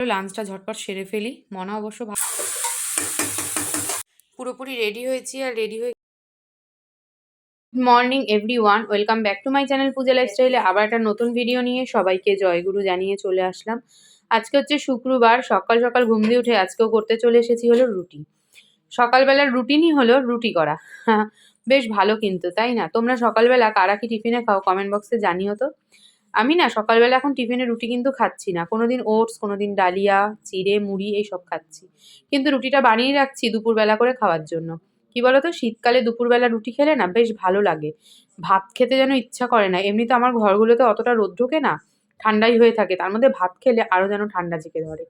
লাঞ্চটা ঝটপট সেরে ফেলি। মনা অবশ্য পুরোপুরি রেডি হয়েছি আর রেডি হয়ে morning everyone welcome back to my channel Puja লাইফস্টাইলে আবার একটা নতুন ভিডিও নিয়ে সবাইকে জয়গুরু জানিয়ে চলে আসলাম। আজকে হচ্ছে শুক্রবার, সকাল সকাল ঘুম দিয়ে উঠে আজকেও করতে চলে এসেছি হলো রুটি। সকালবেলার রুটিনই হলো রুটি করা। বেশ ভালো কিন্তু, তাই না? তোমরা সকালবেলা কারা কি টিফিনে খাও কমেন্ট বক্সে জানিও তো। আমি না সকালবেলা এখন টিফিনে রুটি কিন্তু খাচ্ছি না। কোনোদিন ওটস, কোনোদিন ডালিয়া, চিড়ে, মুড়ি এইসব খাচ্ছি। কিন্তু রুটিটা বানিয়ে রাখছি দুপুরবেলা করে খাওয়ার জন্য। কি বলতো? শীতকালে দুপুরবেলা রুটি খেলে না বেশ ভালো লাগে। ভাত খেতে যেন ইচ্ছা করে না। এমনিতে আমার ঘরগুলোতে অতটা রোদ ঢোকে না, ঠান্ডাই হয়ে থাকে। তার মধ্যে ভাত খেলে আরও যেন ঠান্ডা জেঁকে ধরে।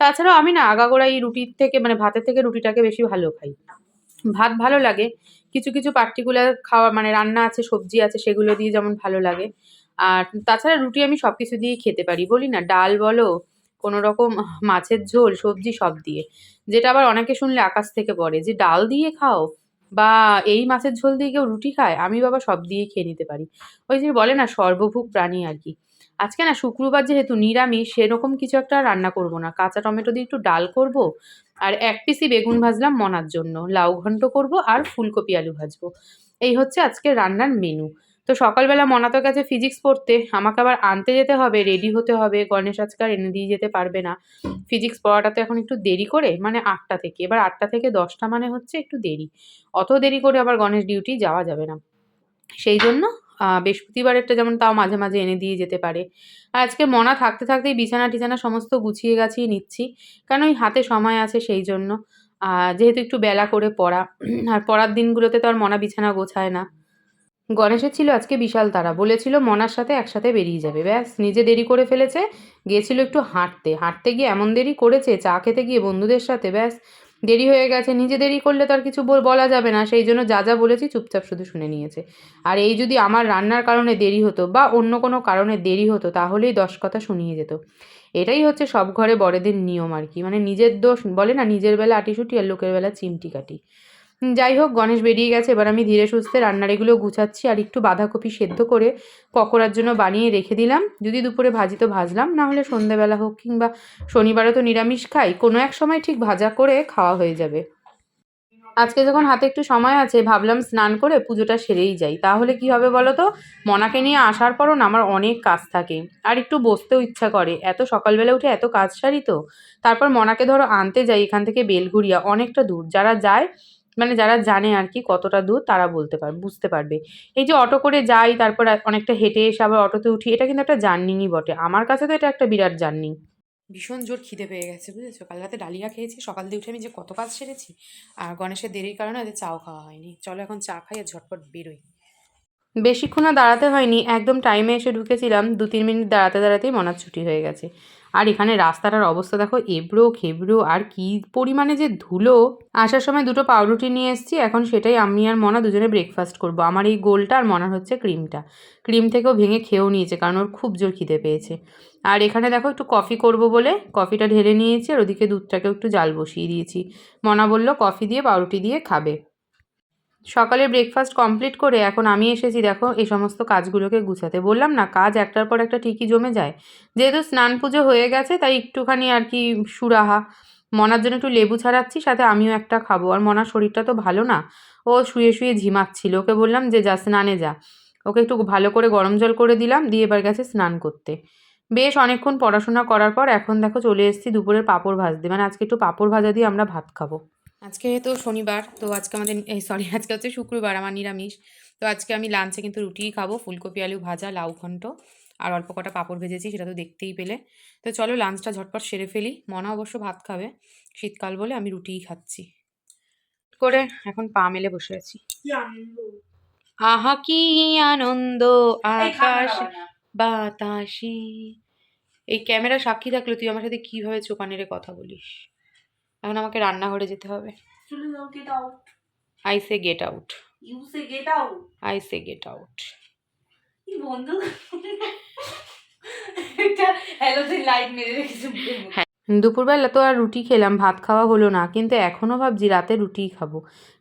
তাছাড়াও আমি না আগাগোড়া এই রুটির থেকে মানে ভাতের থেকে রুটিটাকে বেশি ভালো খাই। ভাত ভালো লাগে। কিছু কিছু পার্টিকুলার খাওয়া মানে রান্না আছে, সবজি আছে, সেগুলো দিয়ে যেমন ভালো লাগে। আর তাছাড়া রুটি আমি সব কিছু দিয়েই খেতে পারি। বলি না, ডাল বলো কোনো রকম মাছের ঝোল, সবজি সব দিয়ে। যেটা আবার অনেকে শুনলে আকাশ থেকে পড়ে যে, ডাল দিয়ে খাও বা এই মাছের ঝোল দিয়ে কেউ রুটি খায়, আমি বাবা সব দিয়েই খেয়ে নিতে পারি। ওই যে বলে না সর্বভুক প্রাণী আর কি। আজকে না, শুক্রবার যেহেতু নিরামিষ, সেরকম কিছু একটা রান্না করব না। কাঁচা টমেটো দিয়ে একটু ডাল করব আর এক পিসি বেগুন ভাজলাম মনার জন্য। লাউ ঘন্ট করব আর ফুলকপি আলু ভাজবো। এই হচ্ছে আজকে রান্নার মেনু তো সকালবেলা মনাতো গেছে ফিজিক্স পড়তে আমাকে আবার আনতে যেতে হবে রেডি হতে হবে গণেশ আজকে আর এনে দিয়ে যেতে পারবে না। ফিজিক্স পড়াটা তো এখন একটু দেরি করে মানে আটটা থেকে এবার আটটা থেকে দশটা মানে হচ্ছে একটু দেরি। অত দেরি করে আবার গণেশ ডিউটি যাওয়া যাবে না। সেই জন্য আহ, বৃহস্পতিবারেরটা যেমন তাও মাঝে মাঝে এনে দিয়ে যেতে পারে। আজকে মনা থাকতে থাকতেই বিছানা টিছানা সমস্ত গুছিয়ে গাছিয়ে নিচ্ছি কারণ ওই হাতে সময় আছে সেই জন্য। যেহেতু একটু বেলা করে পড়া আর পড়ার দিনগুলোতে তো আর মনা বিছানা গোছায় না। গণেশের ছিল আজকে বিশাল তারা। বলেছিল মনার সাথে একসাথে বেরিয়ে যাবে। ব্যাস, নিজে দেরি করে ফেলেছে, গিয়েছিল একটু হাঁটতে। হাঁটতে গিয়ে এমন দেরি করেছে, চা খেতে গিয়ে বন্ধুদের সাথে, ব্যাস, দেরি হয়ে গেছে। নিজে দেরি করলে তো আর কিছু বল- যাবে না। সেই জন্য যা যা বলেছি চুপচাপ শুধু শুনে নিয়েছে। আর এই যদি আমার রান্নার কারণে দেরি হতো বা অন্য কোনো কারণে দেরি হতো, তাহলেই দশ কথা শুনিয়ে যেত। এটাই হচ্ছে সব ঘরে বড়দের নিয়ম আর কি। মানে নিজের দোষ বলে না, নিজের বেলা আটিসুটি আর লোকের বেলা চিমটি কাটি। যাই হোক, গণেশ বেরিয়ে গেছে। এবার আমি ধীরে সুস্থে রান্নার এগুলো গুছাচ্ছি আর একটু বাঁধাকপি সেদ্ধ করে পকোড়ার জন্য বানিয়ে রেখে দিলাম। যদি দুপুরে ভাজি তো ভাজলাম, না হলে সন্ধেবেলা হোক কিংবা শনিবারে তো নিরামিষ খাই, কোনো এক সময় ঠিক ভাজা করে খাওয়া হয়ে যাবে। আজকে যখন হাতে একটু সময় আছে, ভাবলাম স্নান করে পুজোটা সেরেই যাই। তাহলে কি হবে বলো তো? মনাকে নিয়ে আসার পরও না আমার অনেক কাজ থাকে। আর একটু বসতেও ইচ্ছা করে। এত সকালবেলা উঠে এত কাজ সারি তো? তারপর মনাকে ধরো আনতে যাই এখান থেকে বেলঘুরিয়া, অনেকটা দূর। যারা যায় মানে যারা জানে আর কি কতটা দূর তারা বলতে পার বুঝতে পারবে। এই যে অটো করে যাই তারপর অনেকটা হেঁটে এসে আবার অটোতে উঠি এটা কিন্তু একটা জার্নিংই বটে। আমার কাছে তো এটা একটা বিরাট জার্নি। ভীষণ জোর খিদে পেয়ে গেছে বুঝেছ? কাল রাতে ডালিয়া খেয়েছি সকাল দিয়ে উঠে আমি যে কত কাজ সেরেছি আর গণেশের দেরির কারণে ওদের চাও খাওয়া হয়নি। চলো এখন চা খাই আর ঝটপট বেরোই। বেশিক্ষণ আর দাঁড়াতে হয়নি একদম টাইমে এসে ঢুকেছিলাম দু তিন মিনিট দাঁড়াতে দাঁড়াতেই মনার ছুটি হয়ে গেছে। আর এখানে রাস্তাটার অবস্থা দেখো এবড়ো, খেবড়ো, আর কি পরিমাণে যে ধুলো। আসার সময় দুটো পাউরুটি নিয়ে এসেছি, এখন সেটাই আমি আর মনা দুজনে ব্রেকফাস্ট করব। আমার এই গোলটা আর মনার হচ্ছে ক্রিমটা ক্রিম থেকেও ভেঙে খেয়েও নিয়েছে, কারণ ওর খুব জোর খিদে পেয়েছে। আর এখানে দেখো একটু কফি করব বলে কফিটা ঢেলে নিয়েছি, আর ওদিকে দুধটাকেও একটু জাল বসিয়ে দিয়েছি। মনা বলল কফি দিয়ে পাউরুটি দিয়ে খাবে। সকালে ব্রেকফাস্ট কমপ্লিট করে এখন আমি এসেছি, দেখো, এই সমস্ত কাজগুলোকে গুছাতে। বললাম, না, কাজ একটার পর একটা ঠিকই জমে যায়। যেহেতু স্নান পুজো হয়ে গেছে, তাই একটুখানি আর কি সুরাহা। মনার জন্য একটু লেবু ছাড়াচ্ছি, সাথে আমিও একটা খাব। আর মনার শরীরটা তো ভালো না, ও শুয়ে শুয়ে ঝিমাচ্ছিল। ওকে বললাম যে, যা, স্নানে যা। ওকে একটু ভালো করে গরম জল করে দিলাম, দিয়ে এবার গেছে স্নান করতে। বেশ অনেকক্ষণ পড়াশোনা করার পর এখন দেখো চলে এসেছি দুপুরের পাঁপড় ভাজতে। মানে আজকে একটু পাঁপড় ভাজা দিয়ে আমরা ভাত খাব। আজকে তো শনিবার তো আজকে আমাদের এই সরি আজকে হচ্ছে শুক্রবার আমার নিরামিষ। তো আজকে আমি লাঞ্চে কিন্তু রুটিই খাব ফুলকপি আলু ভাজা লাউ ঘন্ট আর অল্প কটা পাঁপড় ভেজেছি সেটা তো দেখতেই পেলে। তো চলো লাঞ্চটা ঝটপট সেরে ফেলি। মনা অবশ্য ভাত খাবে। শীতকাল বলে আমি রুটিই খাচ্ছি। করে এখন পা মেলে বসে আছি। আহা কি আনন্দ। আকাশ বাতাসে। এই ক্যামেরা সাক্ষী থাকলে তুই আমার সাথে কীভাবে চোখা নেড়ে কথা বলিস? এখন আমাকে রান্নাঘরে যেতে হবে। I say get out you say get out I say get out কি বন্ধু? লাইট মেরে রেখেছে দুপুরবেলা তো আর রুটি খেলাম ভাত খাওয়া হলো না কিন্তু এখনও ভাবছি রাতে রুটিই খাব।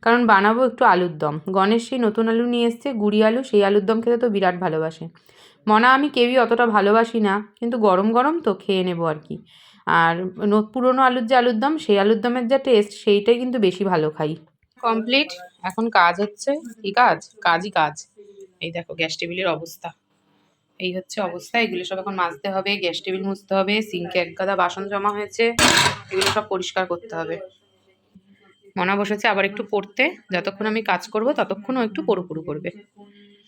কারণ বানাবো একটু আলুর দম। গণেশ সেই নতুন আলু নিয়ে এসছে গুড়ি আলু সেই আলুর দম খেতে তো বিরাট ভালোবাসে। মনা আমি কেউই অতটা ভালোবাসি না কিন্তু গরম গরম তো খেয়ে নেব আর কি। আর পুরনো আলুর যে আলুর দম, সেই আলুর দমের যা টেস্ট সেইটাই কিন্তু বেশি ভালো খাই। কমপ্লিট এখন কাজ হচ্ছে। কি কাজ? কাজই কাজ। এই দেখো, গ্যাস টেবিলের অবস্থা। এই হচ্ছে অবস্থা। এগুলো সব এখন মাজতে হবে, গ্যাস টেবিল মুছতে হবে, সিঙ্কে এক গাদা বাসন জমা হয়েছে। এগুলো সব পরিষ্কার করতে হবে। মনা বসেছে আবার একটু পড়তে। যতক্ষণ আমি কাজ করব ততক্ষণও একটু পড়ু করবে।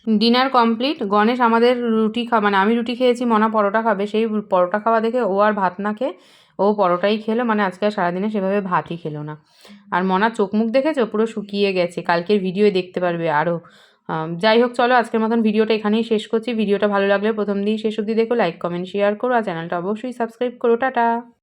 ডিনার কমপ্লিট গণেশ আমাদের রুটি খা মানে আমি রুটি খেয়েছি, মনা পরোটা খাবে। সেই পরোটা খাওয়া দেখে ও আর ভাত না খেয়ে, ও পরোটাই খেলো। মানে আজকে আর সারাদিনে সেভাবে ভাতই খেলো না। আর মনা চোখ মুখ দেখেছ? পুরো শুকিয়ে গেছে। কালকের ভিডিও দেখতে পারবে আরও যাই হোক, চলো আজকের মতন ভিডিওটা এখানেই শেষ করছি। ভিডিওটা ভালো লাগলে প্রথম দিন শেষ অবধি দেখো লাইক কমেন্ট শেয়ার করো। আর চ্যানেলটা অবশ্যই সাবস্ক্রাইব করো। টাটা!